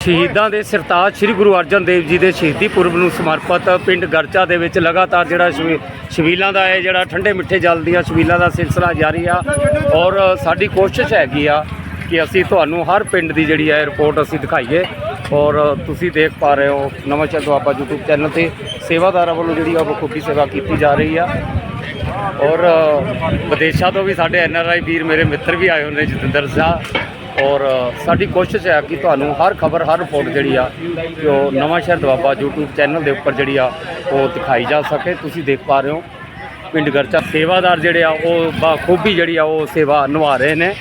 ਸ਼ਹੀਦਾਂ ਦੇ ਸਰਤਾਜ ਸ੍ਰੀ ਗੁਰੂ ਅਰਜਨ ਦੇਵ ਜੀ ਦੇ ਸ਼ਹੀਦੀ ਪੁਰਬ ਨੂੰ ਸਮਰਪਿਤ ਪਿੰਡ ਗਰਚਾ ਦੇ ਵਿੱਚ ਲਗਾਤਾਰ ਜਿਹੜਾ ਸ਼ਬੀ- ਸ਼ਬੀਲਾਂ ਦਾ ਇਹ ਜਿਹੜਾ ਠੰਡੇ ਮਿੱਠੇ ਜਲ ਦੀਆਂ ਸ਼ਬੀਲਾਂ ਦਾ ਸਿਲਸਿਲਾ ਜਾਰੀ ਆ। ਔਰ ਸਾਡੀ ਕੋਸ਼ਿਸ਼ ਹੈਗੀ ਆ ਕਿ ਅਸੀਂ ਤੁਹਾਨੂੰ ਹਰ ਪਿੰਡ ਦੀ ਜਿਹੜੀ ਹੈ ਰਿਪੋਰਟ ਅਸੀਂ ਦਿਖਾਈਏ। ਔਰ ਤੁਸੀਂ ਦੇਖ ਪਾ ਰਹੇ ਹੋ ਨਵਾਂ ਸ਼ਹਿਰ ਦੁਆਬਾ YouTube ਚੈਨਲ ਤੇ ਸੇਵਾਦਾਰਾਂ ਵੱਲੋਂ ਜਿਹੜੀ ਆ ਬਖੂਬੀ ਸੇਵਾ ਕੀਤੀ ਜਾ ਰਹੀ ਆ। ਔਰ ਵਿਦੇਸ਼ਾਂ ਤੋਂ ਵੀ ਸਾਡੇ ਐਨ ਆਰ ਆਈ ਵੀਰ ਮੇਰੇ ਮਿੱਤਰ ਵੀ ਆਏ ਹੋਏ ਨੇ ਜਤਿੰਦਰ ਸਾਹਿਬ ਔਰ ਸਾਡੀ ਕੋਸ਼ਿਸ਼ ਹੈ ਕਿ ਤੁਹਾਨੂੰ ਹਰ ਖਬਰ, ਹਰ ਰਿਪੋਰਟ ਜਿਹੜੀ ਆ, ਕਿ ਉਹ ਨਵਾਂ ਸ਼ਹਿਰ ਦੁਆਬਾ YouTube ਚੈਨਲ ਦੇ ਉੱਪਰ ਜਿਹੜੀ ਆ, ਉਹ ਦਿਖਾਈ ਜਾ ਸਕੇ। ਤੁਸੀਂ ਦੇਖ ਪਾ ਰਹੇ ਹੋ, ਪਿੰਡ ਗਰਚਾ ਸੇਵਾਦਾਰ ਜਿਹੜੇ ਆ, ਉਹ ਬਾਖੂਬੀ ਜਿਹੜੀ ਆ, ਉਹ ਸੇਵਾ ਨਿਭਾ ਰਹੇ ਨੇ।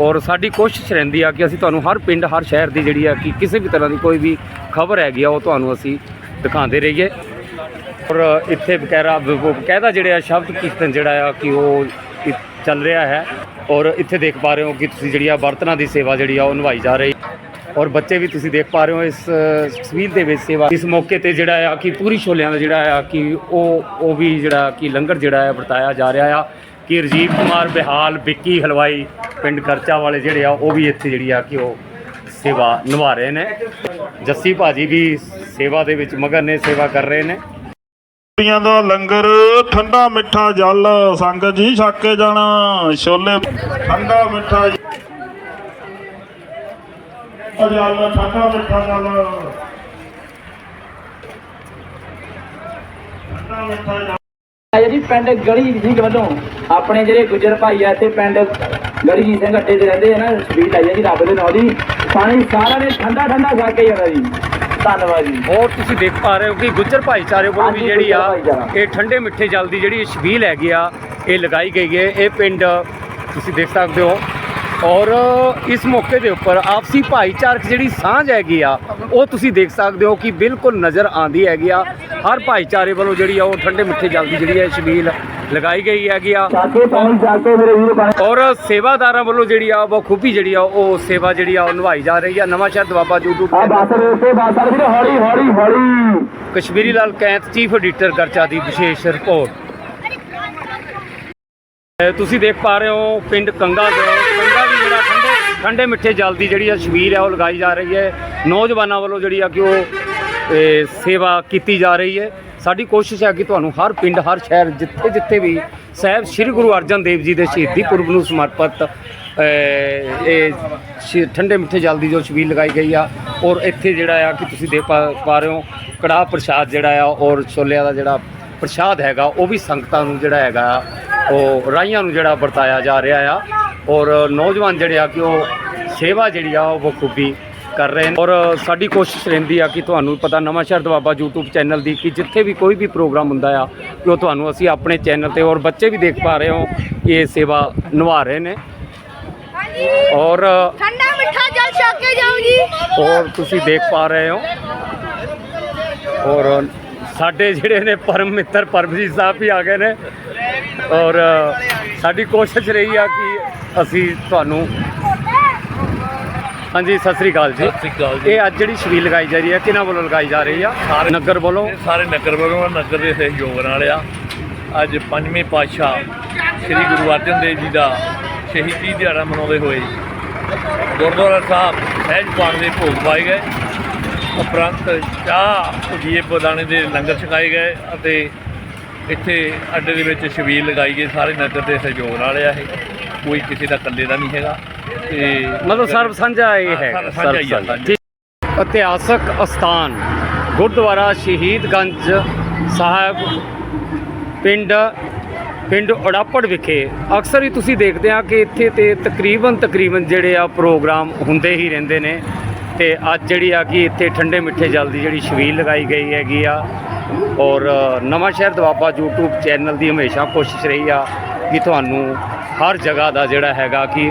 ਔਰ ਸਾਡੀ ਕੋਸ਼ਿਸ਼ ਰਹਿੰਦੀ ਆ ਕਿ ਅਸੀਂ ਤੁਹਾਨੂੰ ਹਰ ਪਿੰਡ, ਹਰ ਸ਼ਹਿਰ ਦੀ ਜਿਹੜੀ ਆ, ਕਿ ਕਿਸੇ ਵੀ ਤਰ੍ਹਾਂ ਦੀ ਕੋਈ ਵੀ ਖਬਰ ਹੈਗੀ ਆ, ਉਹ ਤੁਹਾਨੂੰ ਅਸੀਂ ਦਿਖਾਉਂਦੇ ਰਹੀਏ। ਔਰ ਇੱਥੇ ਬਕਾਇਦਾ ਬਕਾਇਦਾ ਜਿਹੜੇ ਆ, ਸ਼ਬਦ ਕੀਰਤਨ ਜਿਹੜਾ ਆ, ਕਿ ਉਹ ਇ- ਚੱਲ ਰਿਹਾ ਹੈ ਔਰ ਇੱਥੇ ਦੇਖ ਪਾ ਰਹੇ ਹੋ ਕਿ ਤੁਸੀਂ ਜਿਹੜੀ ਆ ਬਰਤਨਾਂ ਦੀ ਸੇਵਾ ਜਿਹੜੀ ਆ ਉਹ ਨਿਭਾਈ ਜਾ ਰਹੀ ਔਰ ਬੱਚੇ ਵੀ ਤੁਸੀਂ ਦੇਖ ਪਾ ਰਹੇ ਹੋ ਇਸ ਤਸਵੀਰ ਦੇ ਵਿੱਚ ਸੇਵਾ। ਇਸ ਮੌਕੇ ਤੇ ਜਿਹੜਾ ਆ ਕਿ ਪੂਰੀ ਛੋਲਿਆਂ ਦਾ ਜਿਹੜਾ ਆ ਕਿ ਉਹ ਉਹ ਵੀ ਜਿਹੜਾ ਕਿ ਲੰਗਰ ਜਿਹੜਾ ਆ ਵਰਤਾਇਆ ਜਾ ਰਿਹਾ ਆ ਕਿ ਰਜੀਵ ਕੁਮਾਰ ਬਿਹਾਲ, ਵਿੱਕੀ ਹਲਵਾਈ, ਪਿੰਡ ਕਰਚਾ ਵਾਲੇ ਜਿਹੜੇ ਆ ਉਹ ਵੀ ਇੱਥੇ ਜਿਹੜੀ ਆ ਕਿ ਉਹ ਸੇਵਾ ਨਿਭਾ ਰਹੇ ਨੇ। ਜੱਸੀ ਭਾਜੀ ਵੀ ਸੇਵਾ ਦੇ ਵਿੱਚ ਮਗਨ ਨੇ, ਸੇਵਾ ਕਰ ਰਹੇ ਨੇ। ਕੁੜੀਆਂ ਦਾ ਲੰਗਰ, ਠੰਡਾ ਮਿੱਠਾ ਜਲ ਸੰਗਤ ਜੀ ਛੱਕ ਕੇ ਜਾਣਾ, ਛੋਲੇ ਠੰਡਾ ਮਿੱਠਾ ਜਲ, ਠੰਡਾ ਮਿੱਠਾ ਜਲ। ਠੰਡਾ ਮਿੱਠਾ ਜਲ। ਆਇਆ ਪਿੰਡ ਗਲੀ ਸਿੰਘ ਵੱਲੋਂ ਆਪਣੇ ਜਿਹੜੇ ਗੁਜਰ ਭਾਈ ਆ, ਇੱਥੇ ਪਿੰਡ ਗਲੀ ਸਿੰਘ ਅੱਡੇ ਤੇ ਰਹਿੰਦੇ ਆ ਨਾ ਸਪੀਡ ਆਈ ਆ ਜੀ ਰੱਬ ਦੇ ਨਾਂ ਦੀ। ਪਾਣੀ ਸਾਰਾ ਨੇ ਠੰਡਾ ਠੰਡਾ ਖਾ ਕੇ ਜਾਣਾ ਜੀ। ਧੰਨਵਾਦ ਜੀ। ਔਰ ਤੁਸੀਂ ਦੇਖ ਪਾ ਰਹੇ ਹੋ ਕਿ ਗੁੱਜਰ ਭਾਈਚਾਰੇ ਵੱਲੋਂ ਵੀ ਹਾਂਜੀ, ਜਿਹੜੀ ਆ ਗੁੱਜਰ ਭਾਈਚਾਰਾ। ਇਹ ਠੰਡੇ ਮਿੱਠੇ ਜਲ ਦੀ ਜਿਹੜੀ ਛਬੀਲ ਹੈਗੀ ਆ ਇਹ ਲਗਾਈ ਗਈ ਹੈ। ਇਹ ਪਿੰਡ ਤੁਸੀਂ ਦੇਖ ਸਕਦੇ ਹੋ। ਔਰ ਇਸ ਮੌਕੇ ਦੇ ਉੱਪਰ ਆਪਸੀ ਭਾਈਚਾਰਕ ਜਿਹੜੀ ਸਾਂਝ ਹੈਗੀ ਆ, ਉਹ ਤੁਸੀਂ ਦੇਖ ਸਕਦੇ ਹੋ ਕਿ ਬਿਲਕੁਲ ਨਜ਼ਰ ਆਂਦੀ ਹੈਗੀ ਆ। ਹਰ ਭਾਈਚਾਰੇ ਵੱਲੋਂ ਜਿਹੜੀ ਆ, ਉਹ ਠੰਡੇ ਮਿੱਠੇ ਜਲ ਦੀ ਜਿਹੜੀ ਹੈ ਸ਼ਬੀਲ ਲਗਾਈ ਗਈ ਹੈਗੀ ਆ। ਔਰ ਸੇਵਾਦਾਰਾਂ ਵੱਲੋਂ ਜਿਹੜੀ ਆ ਬਖੂਬੀ ਜਿਹੜੀ ਆ, ਉਹ ਸੇਵਾ ਜਿਹੜੀ ਆ, ਉਹ ਨਿਭਾਈ ਜਾ ਰਹੀ ਆ। Nawanshahr Doaba YouTube Kashmiri Lal Kainth chief editor Garcha ਦੀ ਵਿਸ਼ੇਸ਼ ਰਿਪੋਰਟ। ਤੁਸੀਂ ਦੇਖ ਪਾ ਰਹੇ ਹੋ ਪਿੰਡ ਕੰਗਾ ਦੇ ਠੰਡੇ ਮਿੱਠੇ ਜਲ ਦੀ ਜਿਹੜੀ ਆ ਛਬੀਲ ਹੈ ਉਹ ਲਗਾਈ ਜਾ ਰਹੀ ਹੈ। ਨੌਜਵਾਨਾਂ ਵੱਲੋਂ ਜਿਹੜੀ ਆ ਕਿ ਉਹ ਸੇਵਾ ਕੀਤੀ ਜਾ ਰਹੀ ਹੈ। ਸਾਡੀ ਕੋਸ਼ਿਸ਼ ਹੈ ਕਿ ਤੁਹਾਨੂੰ ਹਰ ਪਿੰਡ, ਹਰ ਸ਼ਹਿਰ, ਜਿੱਥੇ ਜਿੱਥੇ ਵੀ ਸਾਹਿਬ ਸ੍ਰੀ ਗੁਰੂ ਅਰਜਨ ਦੇਵ ਜੀ ਦੇ ਸ਼ਹੀਦੀ ਪੁਰਬ ਨੂੰ ਸਮਰਪਿਤ ਇਹ ਠੰਡੇ ਮਿੱਠੇ ਜਲ ਦੀ ਜੋ ਛਬੀਲ ਲਗਾਈ ਗਈ ਆ, ਔਰ ਇੱਥੇ ਜਿਹੜਾ ਆ ਕਿ ਤੁਸੀਂ ਦੇਖ ਪਾ ਪਾ ਰਹੇ ਹੋ, ਕੜਾਹ ਪ੍ਰਸ਼ਾਦ ਜਿਹੜਾ ਆ, ਔਰ ਛੋਲਿਆਂ ਦਾ ਜਿਹੜਾ ਪ੍ਰਸ਼ਾਦ ਹੈਗਾ, ਉਹ ਵੀ ਸੰਗਤਾਂ ਨੂੰ ਜਿਹੜਾ ਹੈਗਾ, ਉਹ ਰਾਈਆਂ ਨੂੰ ਜਿਹੜਾ ਵਰਤਾਇਆ ਜਾ ਰਿਹਾ ਆ। ਔਰ ਨੌਜਵਾਨ ਜਿਹੜੇ ਆ ਕਿ ਉਹ ਸੇਵਾ ਜਿਹੜੀ ਆ ਉਹ ਬਖੂਬੀ ਕਰ ਰਹੇ ਨੇ। ਔਰ ਸਾਡੀ ਕੋਸ਼ਿਸ਼ ਰਹਿੰਦੀ ਆ ਕਿ ਤੁਹਾਨੂੰ ਪਤਾ ਨਵਾਂ ਸ਼ਹਿਰ ਦਵਾਬਾ YouTube ਚੈਨਲ ਦੀ ਕਿ ਜਿੱਥੇ ਵੀ ਕੋਈ ਵੀ ਪ੍ਰੋਗਰਾਮ ਹੁੰਦਾ ਆ ਕਿ ਉਹ ਤੁਹਾਨੂੰ ਅਸੀਂ ਆਪਣੇ ਚੈਨਲ ਤੇ ਔਰ ਬੱਚੇ ਵੀ ਦੇਖ ਪਾ ਰਹੇ ਹੋ ਕਿ ਇਹ ਸੇਵਾ ਨਿਭਾ ਰਹੇ ਨੇ। ਔਰ ਠੰਡਾ ਮਿੱਠਾ ਜਲ ਛਕ ਕੇ ਜਾਓ ਜੀ। ਔਰ ਤੁਸੀਂ ਦੇਖ ਪਾ ਰਹੇ ਹੋ। ਔਰ ਸਾਡੇ ਜਿਹੜੇ ਨੇ ਪਰਮ ਮਿੱਤਰ ਪਰਮਜੀਤ ਸਾਹਿਬ ਵੀ ਆ ਗਏ ਨੇ। ਔਰ ਸਾਡੀ ਕੋਸ਼ਿਸ਼ ਰਹੀ ਆ ਕਿ ਅਸੀਂ ਤੁਹਾਨੂੰ ਹਾਂਜੀ ਸਤਿ ਸ੍ਰੀ ਅਕਾਲ ਜੀ। ਸਤਿ ਸ਼੍ਰੀ ਅਕਾਲ ਜੀ। ਇਹ ਅੱਜ ਜਿਹੜੀ ਛਬੀਲ ਲਗਾਈ ਜਾ ਰਹੀ ਹੈ ਕਿਹਨਾਂ ਵੱਲੋਂ ਲਗਾਈ ਜਾ ਰਹੀ ਆ? ਨਗਰ ਵੱਲੋਂ? ਇਹ ਸਾਰੇ ਨਗਰ ਵੱਲੋਂ ਨਗਰ ਦੇ ਸਹਿਯੋਗ ਨਾਲ ਆ। ਅੱਜ ਪੰਜਵੇਂ ਪਾਤਸ਼ਾਹ ਸ੍ਰੀ ਗੁਰੂ ਅਰਜਨ ਦੇਵ ਜੀ ਦਾ ਸ਼ਹੀਦੀ ਦਿਹਾੜਾ ਮਨਾਉਂਦੇ ਹੋਏ ਗੁਰਦੁਆਰਾ ਸਾਹਿਬ ਸਹਿਜ ਪਾਠ ਦੇ ਭੋਗ ਪਾਏ ਗਏ। ਉਪਰੰਤ ਚਾਹ ਭੁਜੀਏ ਬਦਾਣੇ ਦੇ ਲੰਗਰ ਛਕਾਏ ਗਏ ਅਤੇ ਇੱਥੇ ਅੱਡੇ ਦੇ ਵਿੱਚ ਛਬੀਲ ਲਗਾਈ ਗਈ। ਸਾਰੇ ਨਗਰ ਦੇ ਸਹਿਯੋਗ ਨਾਲ ਆ ਇਹ। ਕੋਈ ਕਿਸੇ ਦਾ ਇਕੱਲੇ ਦਾ ਨਹੀਂ ਹੈਗਾ ਤੇ ਮਤਲਬ ਸਰਬ ਸਾਂਝਾ ਇਹ ਹਾਂ, ਹੈ ਸਰਬ ਸਾਂਝਾ ਹੀ। ਇਤਿਹਾਸਕ ਅਸਥਾਨ ਗੁਰਦੁਆਰਾ ਸ਼ਹੀਦਗੰਜ ਸਾਹਿਬ ਪਿੰਡ ਪਿੰਡ ਉੜਾਪੜ ਵਿਖੇ ਅਕਸਰ ਹੀ ਤੁਸੀਂ ਦੇਖਦੇ ਆ ਕਿ ਇੱਥੇ ਤੇ ਤਕਰੀਬਨ ਤਕਰੀਬਨ ਜਿਹੜੇ ਆ ਪ੍ਰੋਗਰਾਮ ਹੁੰਦੇ ਹੀ ਰਹਿੰਦੇ ਨੇ ਤੇ ਅੱਜ ਜਿਹੜੀ ਆ ਕਿ ਇੱਥੇ ਠੰਡੇ ਮਿੱਠੇ ਜਲ ਦੀ ਜਿਹੜੀ ਛਬੀਲ ਲਗਾਈ ਗਈ ਹੈਗੀ ਆ ਔਰ ਨਵਾਂ ਸ਼ਹਿਰ ਦਵਾਬਾ YouTube ਚੈਨਲ ਦੀ ਹਮੇਸ਼ਾ ਕੋਸ਼ਿਸ਼ ਰਹੀ ਆ ਕਿ ਤੁਹਾਨੂੰ ਹਰ ਜਗ੍ਹਾ ਦਾ ਜਿਹੜਾ ਹੈਗਾ ਕਿ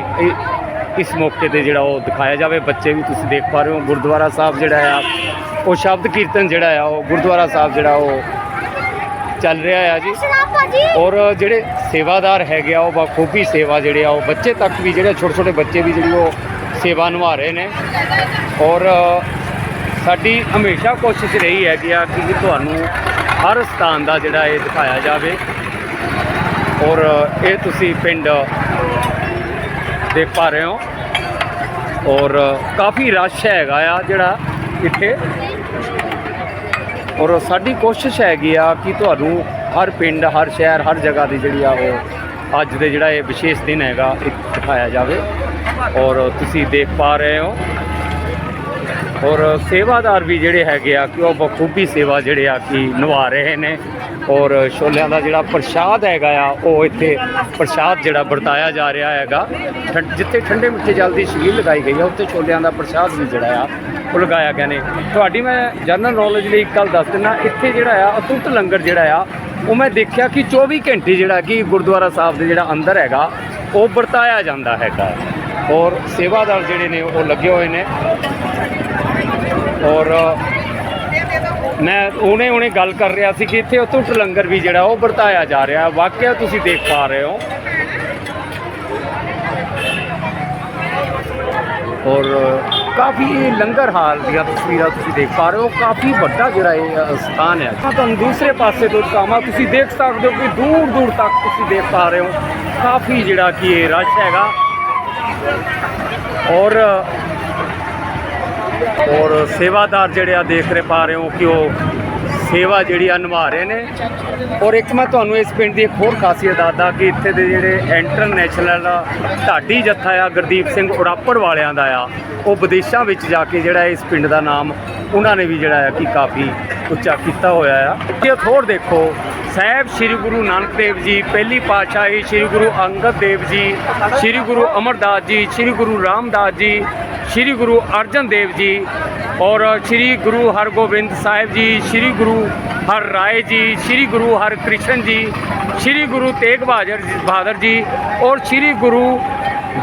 ਇਸ ਮੌਕੇ ਤੇ ਜਿਹੜਾ ਉਹ ਦਿਖਾਇਆ ਜਾਵੇ। ਬੱਚੇ ਵੀ ਤੁਸੀਂ ਦੇਖ ਪਾ ਰਹੇ ਹੋ ਗੁਰਦੁਆਰਾ ਸਾਹਿਬ ਜਿਹੜਾ ਆ ਉਹ ਸ਼ਬਦ ਕੀਰਤਨ ਜਿਹੜਾ ਆ ਉਹ ਗੁਰਦੁਆਰਾ ਸਾਹਿਬ ਜਿਹੜਾ ਉਹ ਚੱਲ ਰਿਹਾ ਆ ਜੀ। ਔਰ ਜਿਹੜੇ ਸੇਵਾਦਾਰ ਹੈਗੇ ਆ ਉਹ ਬਖੂਬੀ ਸੇਵਾ ਜਿਹੜੇ ਆ ਉਹ ਬੱਚੇ ਤੱਕ ਵੀ ਜਿਹੜੇ ਛੋਟੇ ਛੋਟੇ ਬੱਚੇ ਵੀ ਜਿਹੜੀ ਉਹ ਸੇਵਾ ਨਿਭਾ ਰਹੇ ਨੇ। ਔਰ ਸਾਡੀ ਹਮੇਸ਼ਾ ਕੋਸ਼ਿਸ਼ ਰਹੀ ਹੈ ਕਿ ਆ ਕਿ ਤੁਹਾਨੂੰ ਹਰ ਸਥਾਨ ਦਾ ਜਿਹੜਾ ਇਹ ਦਿਖਾਇਆ ਜਾਵੇ। ਔਰ ਇਹ ਤੁਸੀਂ ਪਿੰਡ ਦੇਖ ਪਾ ਰਹੇ ਹੋ। ਔਰ ਕਾਫੀ ਰਸ਼ ਹੈਗਾ ਆ ਜਿਹੜਾ ਇੱਥੇ। ਔਰ ਸਾਡੀ ਕੋਸ਼ਿਸ਼ ਹੈਗੀ ਆ ਕਿ ਤੁਹਾਨੂੰ ਹਰ ਪਿੰਡ, ਹਰ ਸ਼ਹਿਰ, ਹਰ ਜਗ੍ਹਾ ਦੀ ਜਿਹੜੀ ਆ ਉਹ ਅੱਜ ਦੇ ਜਿਹੜਾ ਇਹ ਵਿਸ਼ੇਸ਼ ਦਿਨ ਹੈਗਾ, ਇਹ ਦਿਖਾਇਆ ਜਾਵੇ। ਔਰ ਤੁਸੀਂ ਦੇਖ ਪਾ ਰਹੇ ਹੋ। ਔਰ ਸੇਵਾਦਾਰ ਵੀ ਜਿਹੜੇ ਹੈਗੇ ਆ ਕਿ ਉਹ ਬਖੂਬੀ ਸੇਵਾ ਜਿਹੜੇ ਆ ਕਿ ਨਿਭਾ ਰਹੇ ਨੇ। ਔਰ ਛੋਲਿਆਂ ਦਾ ਜਿਹੜਾ ਪ੍ਰਸ਼ਾਦ ਹੈਗਾ ਆ, ਉਹ ਇੱਥੇ ਪ੍ਰਸ਼ਾਦ ਜਿਹੜਾ ਵਰਤਾਇਆ ਜਾ ਰਿਹਾ ਹੈਗਾ। ਠੰ- ਜਿੱਥੇ ਠੰਡੇ ਮਿੱਠੇ ਜਲ ਦੀ ਛਬੀਲ ਲਗਾਈ ਗਈ ਆ, ਉੱਥੇ ਛੋਲਿਆਂ ਦਾ ਪ੍ਰਸ਼ਾਦ ਵੀ ਜਿਹੜਾ ਆ, ਉਹ ਲਗਾਇਆ ਗਿਆ ਨੇ। ਤੁਹਾਡੀ ਮੈਂ ਜਨਰਲ ਨੌਲੇਜ ਲਈ ਇੱਕ ਗੱਲ ਦੱਸ ਦਿੰਦਾ ਇੱਥੇ ਜਿਹੜਾ ਆ, ਅਤੁੱਟ ਲੰਗਰ ਜਿਹੜਾ ਆ, ਉਹ ਮੈਂ ਦੇਖਿਆ ਕਿ 24 ਘੰਟੇ ਜਿਹੜਾ ਕਿ ਗੁਰਦੁਆਰਾ ਸਾਹਿਬ ਦੇ ਜਿਹੜਾ ਅੰਦਰ ਹੈਗਾ, ਉਹ ਵਰਤਾਇਆ ਜਾਂਦਾ ਹੈਗਾ। ਔਰ ਸੇਵਾਦਾਰ ਜਿਹੜੇ ਨੇ, ਉਹ ਲੱਗੇ ਹੋਏ ਨੇ। ਔਰ ਮੈਂ ਉਹਨੇ ਉਹਨੇ ਗੱਲ ਕਰ ਰਿਹਾ ਸੀ ਕਿ ਇੱਥੇ ਅਤੁੱਟ ਲੰਗਰ ਵੀ ਜਿਹੜਾ ਉਹ ਵਰਤਾਇਆ ਜਾ ਰਿਹਾ ਵਾਕਿਆ ਤੁਸੀਂ ਦੇਖ ਪਾ ਰਹੇ ਹੋ। ਔਰ ਕਾਫੀ ਲੰਗਰ ਹਾਲ ਦੀਆਂ ਤਸਵੀਰਾਂ ਤੁਸੀਂ ਦੇਖ ਪਾ ਰਹੇ ਹੋ। ਕਾਫੀ ਵੱਡਾ ਜਿਹੜਾ ਇਹ ਸਥਾਨ ਹੈ। ਮੈਂ ਤੁਹਾਨੂੰ ਦੂਸਰੇ ਪਾਸੇ ਤੋਂ ਦਿਖਾਵਾਂ। ਤੁਸੀਂ ਦੇਖ ਸਕਦੇ ਹੋ ਕਿ ਦੂਰ ਦੂਰ ਤੱਕ ਤੁਸੀਂ ਦੇਖ ਪਾ ਰਹੇ ਹੋ। ਕਾਫੀ ਜਿਹੜਾ ਕਿ ਇਹ ਰਸ਼ ਹੈਗਾ। ਔਰ ਔਰ ਸੇਵਾਦਾਰ ਜਿਹੜੇ ਆ ਦੇਖ ਰਹੇ, ਪਾ ਰਹੇ ਹੋ ਕਿ ਉਹ ਸੇਵਾ ਜਿਹੜੀ ਆ ਨਿਭਾ ਰਹੇ ਨੇ। ਔਰ ਇੱਕ ਮੈਂ ਤੁਹਾਨੂੰ ਇਸ ਪਿੰਡ ਦੀ ਇੱਕ ਹੋਰ ਖਾਸੀਅਤ ਦੱਸਦਾ ਕਿ ਇੱਥੇ ਦੇ ਜਿਹੜੇ ਇੰਟਰਨੈਸ਼ਨਲ ਢਾਡੀ ਜੱਥਾ ਆ, ਗੁਰਦੀਪ ਸਿੰਘ ਉੜਾਪੜ ਵਾਲਿਆਂ ਦਾ ਆ, ਉਹ ਵਿਦੇਸ਼ਾਂ ਵਿੱਚ ਜਾ ਕੇ ਜਿਹੜਾ ਇਸ ਪਿੰਡ ਦਾ ਨਾਮ ਉਹਨਾਂ ਨੇ ਵੀ ਜਿਹੜਾ ਆ ਕਿ ਕਾਫੀ ਉੱਚਾ ਕੀਤਾ ਹੋਇਆ ਆ। ਇਹ ਹੋਰ ਦੇਖੋ, ਸਾਹਿਬ ਸ੍ਰੀ ਗੁਰੂ ਨਾਨਕ ਦੇਵ ਜੀ, ਪਹਿਲੀ ਪਾਤਸ਼ਾਹੀ ਸ੍ਰੀ ਗੁਰੂ ਅੰਗਦ ਦੇਵ ਜੀ, ਸ੍ਰੀ ਗੁਰੂ ਅਮਰਦਾਸ ਜੀ, ਸ੍ਰੀ ਗੁਰੂ ਰਾਮਦਾਸ ਜੀ ਸ੍ਰੀ ਗੁਰੂ ਅਰਜਨ ਦੇਵ ਜੀ ਔਰ ਸ੍ਰੀ ਗੁਰੂ ਹਰਗੋਬਿੰਦ ਸਾਹਿਬ ਜੀ, ਸ੍ਰੀ ਗੁਰੂ ਹਰ ਰਾਏ ਜੀ, ਸ੍ਰੀ ਗੁਰੂ ਹਰਕ੍ਰਿਸ਼ਨ ਜੀ, ਸ੍ਰੀ ਗੁਰੂ ਤੇਗ ਬਹਾਦਰ ਬਹਾਦਰ ਜੀ ਔਰ ਸ੍ਰੀ ਗੁਰੂ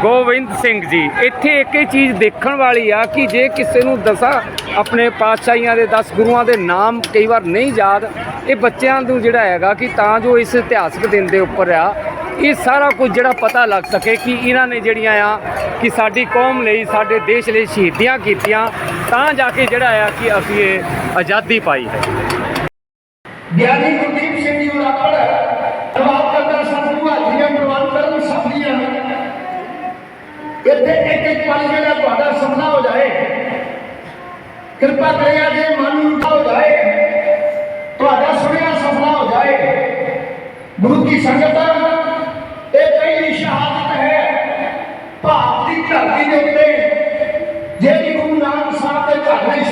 ਗੋਬਿੰਦ ਸਿੰਘ ਜੀ। ਇੱਥੇ ਇੱਕ ਹੀ ਚੀਜ਼ ਦੇਖਣ ਵਾਲੀ ਆ ਕਿ ਜੇ ਕਿਸੇ ਨੂੰ ਦਸਾਂ ਆਪਣੇ ਪਾਤਸ਼ਾਹੀਆਂ ਦੇ 10 ਗੁਰੂਆਂ ਦੇ ਨਾਮ ਕਈ ਵਾਰ ਨਹੀਂ ਯਾਦ, ਇਹ ਬੱਚਿਆਂ ਨੂੰ ਜਿਹੜਾ ਹੈਗਾ ਕਿ ਤਾਂ ਜੋ ਇਸ ਇਤਿਹਾਸਕ ਦਿਨ ਦੇ ਉੱਪਰ ਆ ਇਹ ਸਾਰਾ ਕੁਝ ਜਿਹੜਾ ਪਤਾ ਲੱਗ ਸਕੇ ਕਿ ਇਹਨਾਂ ਨੇ ਜਿਹੜੀਆਂ ਆ ਕਿ ਸਾਡੀ ਕੌਮ ਲਈ ਸਾਡੇ ਦੇਸ਼ ਲਈ ਸ਼ਹੀਦੀਆਂ ਕੀਤੀਆਂ ਤਾਂ ਜਾ ਕੇ ਜਿਹੜਾ ਆ ਕਿ ਅਸੀਂ ਇਹ ਆਜ਼ਾਦੀ ਪਾਈ ਹੈ ਗਿਆਨੀ ਗੁਰਦੀਪ ਸਿੰਘ ਜੀ ਉਰਾਪੜ ਜਵਾਬ ਕਰਦਾ ਸਤਿਗੁਰੂ ਹਾਜ਼ਰੀਆਂ ਪ੍ਰਵਾਨ ਕਰਨ ਸਭ ਦੀਆਂ ਇੱਥੇ ਇੱਕ ਇੱਕ ਪਲ ਜਿਹੜਾ ਤੁਹਾਡਾ ਸੁਪਨਾ ਹੋ ਜਾਏ, ਕਿਰਪਾ ਕਰਿਆ ਜੇ ਮਨ ਨੂੰ ਹੋ ਜਾਏ, ਤੁਹਾਡਾ ਸੁਣਿਆ ਸੁਪਨਾ ਹੋ ਜਾਏ, ਗੁਰੂ ਕੀ ਸੰਗਤ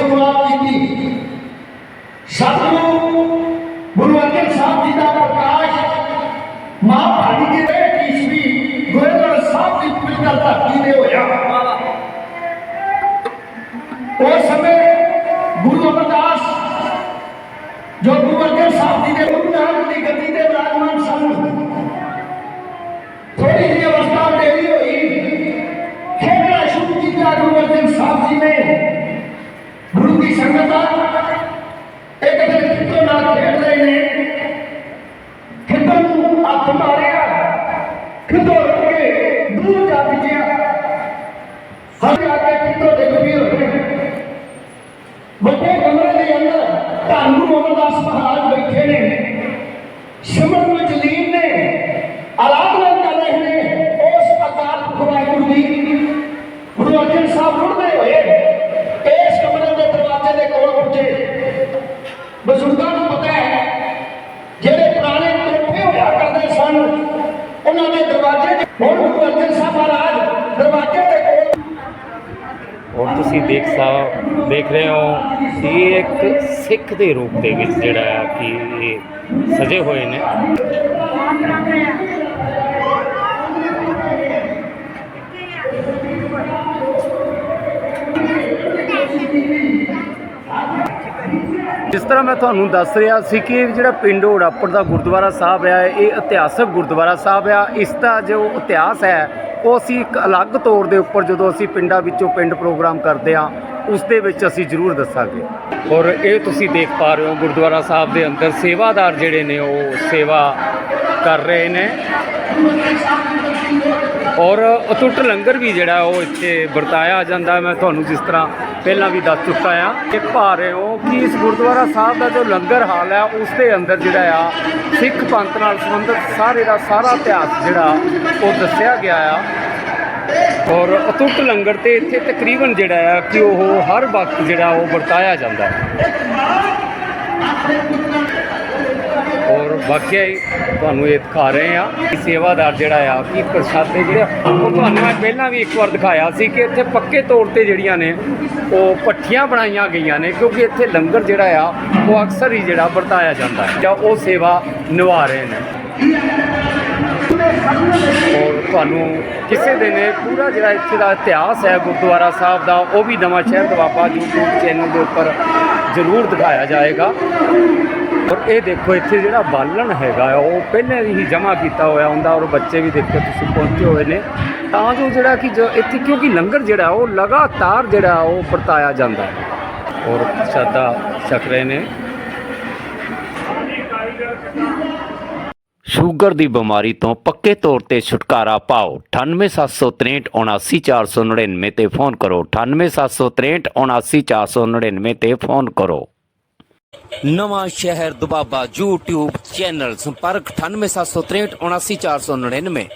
ਘਰ ਨੇ ਸ਼ੁਰੂਆਤ ਕੀਤੀ ਸਤਿਗੁਰੂ ਗੁਰੂ ਅਰਜਨ ਸਾਹਿਬ ਜੀ ਦਾ ਪ੍ਰਕਾਸ਼ ਮਾਂ ਭਾਨੀ ਜੀ ਦੇ ਈਸਵੀ ਗੁਰਦੁਆਰਾ ਸਾਹਿਬ ਦੀ ਪਵਿੱਤਰ ਧਰਤੀ ਤੇ ਹੋਇਆ ਉਸ ਸਮੇਂ ਗੁਰੂ ਅਮਰਦਾਸ ਜੋ ਗੁਰੂ ਅਰਜਨ ਸਾਹਿਬ ਜੀ ਦੇ ਗੁਰੂ ਨਾਨਕ ਦੀ ਗੱਦੀ ਤੇ ਵਿਰਾਜਮਾਨ ਸਨ ਥੋੜੀ ਜਿਹੀ ਅਵਸਥਾ ਦੇਰੀ ਹੋਈ ਖੇਡਣਾ ਸ਼ੁਰੂ ਕੀਤਾ ਗੁਰੂ ਅਰਜਨ ਸਾਹਿਬ ਜੀ ਨੇ ਗੁਰੂ ਦੀ ਸੰਗਤ ਇੱਕ ਦਿਨ ਖਿੱਤੋ ਨਾਲ ਖੇਡ ਰਹੇ ਨੇ। ਖਿੱਤੋ ਨੂੰ ਹੱਥ ਮਾਰਿਆ। ਖਿੱਤੋ ਰੁਕ ਕੇ ਦੂਰ ਜਾ ਪਿਆ ਹਰ ਜਾ ਕੇ ਖਿੱਤੋ ਡਿੱਗ ਪਈ ਵੱਡੇ ਕਮਰੇ ਦੇ ਅੰਦਰ ਧੰਨ ਗੁਰੂ ਅਮਰਦਾਸ ਮਹਾਰਾਜ ਬੈਠੇ ਨੇ। ਸਿਮਰਨ ਵਿੱਚ ਬਜ਼ੁਰਗਾਂ ਨੂੰ ਪਤਾ ਹੈ, ਜਿਹੜੇ ਪੁਰਾਣੇ ਤੋਹਫੇ ਹੋਇਆ ਕਰਦੇ ਸਨ, ਉਹਨਾਂ ਦੇ ਦਰਵਾਜ਼ੇ ਹੁਣ ਗੁਰੂ ਅਰਜਨ ਸਾਹਿਬ ਮਹਾਰਾਜ ਦਰਵਾਜ਼ੇ ਦੇ ਕੋਲ ਔਰ ਤੁਸੀਂ ਦੇਖ ਸਾ, ਦੇਖ ਰਹੇ ਹੋ ਇਹ ਇੱਕ ਸਿੱਖ ਦੇ ਰੂਪ ਦੇ ਵਿੱਚ ਜਿਹੜਾ ਆ ਕਿ ਇਹ ਸਜੇ ਹੋਏ ਨੇ। ਜਿਸ ਤਰ੍ਹਾਂ ਮੈਂ ਤੁਹਾਨੂੰ ਦੱਸ ਰਿਹਾ ਸੀ ਕਿ ਜਿਹੜਾ ਪਿੰਡ ਉੜਾਪੜ ਦਾ ਗੁਰਦੁਆਰਾ ਸਾਹਿਬ ਹੈ, ਇਹ ਇਤਿਹਾਸਕ ਗੁਰਦੁਆਰਾ ਸਾਹਿਬ ਆ। ਇਸ ਦਾ ਜੋ ਇਤਿਹਾਸ ਹੈ, ਉਹ ਅਸੀਂ ਇੱਕ ਅਲੱਗ ਤੌਰ ਦੇ ਉੱਪਰ ਜਦੋਂ ਅਸੀਂ ਪਿੰਡਾਂ ਵਿੱਚੋਂ ਪਿੰਡ ਪ੍ਰੋਗਰਾਮ ਕਰਦੇ ਆ ਉਸ ਦੇ ਵਿੱਚ ਅਸੀਂ ਜ਼ਰੂਰ ਦੱਸਾਂਗੇ। ਔਰ ਇਹ ਤੁਸੀਂ ਦੇਖ ਪਾ ਰਹੇ ਹੋ, ਗੁਰਦੁਆਰਾ ਸਾਹਿਬ ਦੇ ਅੰਦਰ ਸੇਵਾਦਾਰ ਜਿਹੜੇ ਨੇ, ਉਹ ਸੇਵਾ ਕਰ ਰਹੇ ਨੇ। ਔਰ ਅਤੁੱਟ ਲੰਗਰ ਵੀ ਜਿਹੜਾ ਉਹ ਇੱਥੇ ਵਰਤਾਇਆ ਜਾਂਦਾ, ਮੈਂ ਤੁਹਾਨੂੰ ਜਿਸ ਤਰ੍ਹਾਂ ਪਹਿਲਾਂ ਵੀ ਦੱਸ ਚੁੱਕਾ ਆ। ਕਿ ਪਾ ਰਹੇ ਹੋ ਕਿ ਇਸ ਗੁਰਦੁਆਰਾ ਸਾਹਿਬ ਦਾ ਜੋ ਲੰਗਰ ਹਾਲ ਹੈ, ਉਸ ਦੇ ਅੰਦਰ ਜਿਹੜਾ ਆ, ਸਿੱਖ ਪੰਥ ਨਾਲ ਸੰਬੰਧਿਤ ਸਾਰੇ ਦਾ ਸਾਰਾ ਇਤਿਹਾਸ ਜਿਹੜਾ ਉਹ ਦੱਸਿਆ ਗਿਆ ਆ। ਔਰ ਅਤੁੱਟ ਲੰਗਰ ਤੇ ਇੱਥੇ ਤਕਰੀਬਨ ਜਿਹੜਾ ਆ ਕਿ ਉਹ ਹਰ ਵਕਤ ਜਿਹੜਾ ਉਹ ਵਰਤਾਇਆ ਜਾਂਦਾ। ਹੈ ਔਰ ਵਾਕਿਆ ਹੀ ਤੁਹਾਨੂੰ ਇਹ ਦਿਖਾ ਰਹੇ ਆ ਕਿ ਸੇਵਾਦਾਰ ਜਿਹੜਾ ਆ, ਕਿ ਪ੍ਰਸ਼ਾਦੇ ਜਿਹੜੇ, ਉਹ ਤੁਹਾਨੂੰ ਮੈਂ ਪਹਿਲਾਂ ਵੀ ਇੱਕ ਵਾਰ ਦਿਖਾਇਆ ਸੀ ਕਿ ਇੱਥੇ ਪੱਕੇ ਤੌਰ ਤੇ ਜਿਹੜੀਆਂ ਨੇ, ਉਹ ਪੱਠੀਆਂ ਬਣਾਈਆਂ ਗਈਆਂ ਨੇ, ਕਿਉਂਕਿ ਇੱਥੇ ਲੰਗਰ ਜਿਹੜਾ ਆ, ਉਹ ਅਕਸਰ ਹੀ ਜਿਹੜਾ ਵਰਤਾਇਆ ਜਾਂਦਾ ਹੈ, ਜਾਂ ਉਹ ਸੇਵਾ ਨਿਭਾ ਰਹੇ ਨੇ। ਔਰ ਤੁਹਾਨੂੰ ਕਿਸੇ ਦਿਨ ਪੂਰਾ ਜਿਹੜਾ ਇੱਥੇ ਦਾ ਇਤਿਹਾਸ ਹੈ, ਗੁਰਦੁਆਰਾ ਸਾਹਿਬ ਦਾ, ਉਹ ਵੀ ਨਵਾਂ ਸ਼ਹਿਰ ਦਵਾਬਾ YouTube ਚੈਨਲ ਦੇ ਉੱਪਰ ਜ਼ਰੂਰ ਦਿਖਾਇਆ ਜਾਏਗਾ। ਔਰ ਇਹ ਦੇਖੋ ਇੱਥੇ ਜਿਹੜਾ ਬਾਲਣ ਹੈਗਾ ਆ, ਉਹ ਪਹਿਲਾਂ ਹੀ ਜਮ੍ਹਾਂ ਕੀਤਾ ਹੋਇਆ ਹੁੰਦਾ ਔਰ ਬੱਚੇ ਵੀ ਦੇਖੋ ਤੁਸੀਂ ਪਹੁੰਚੇ ਹੋਏ ਨੇ। ਤਾਂ ਜੋ ਜਿਹੜਾ ਕਿ ਇੱਥੇ ਕਿਉਂਕਿ ਲੰਗਰ ਜਿਹੜਾ ਉਹ ਲਗਾਤਾਰ ਜਿਹੜਾ ਉਹ ਵਰਤਾਇਆ ਜਾਂਦਾ ਹੈ। ਔਰ ਪ੍ਰਸ਼ਾਦਾ ਛਕ ਰਹੇ ਨੇ। ਸ਼ੂਗਰ ਦੀ ਬਿਮਾਰੀ ਤੋਂ ਪੱਕੇ ਤੌਰ ਤੇ ਛੁਟਕਾਰਾ ਪਾਓ। 9876379499 ਤੇ ਫੋਨ ਕਰੋ। 9876379499 ਤੇ ਫੋਨ ਕਰੋ। ਨਵਾਂ ਸ਼ਹਿਰ ਦੁਬਾਬਾ YouTube ਚੈਨਲ ਸੰਪਰਕ 9876379499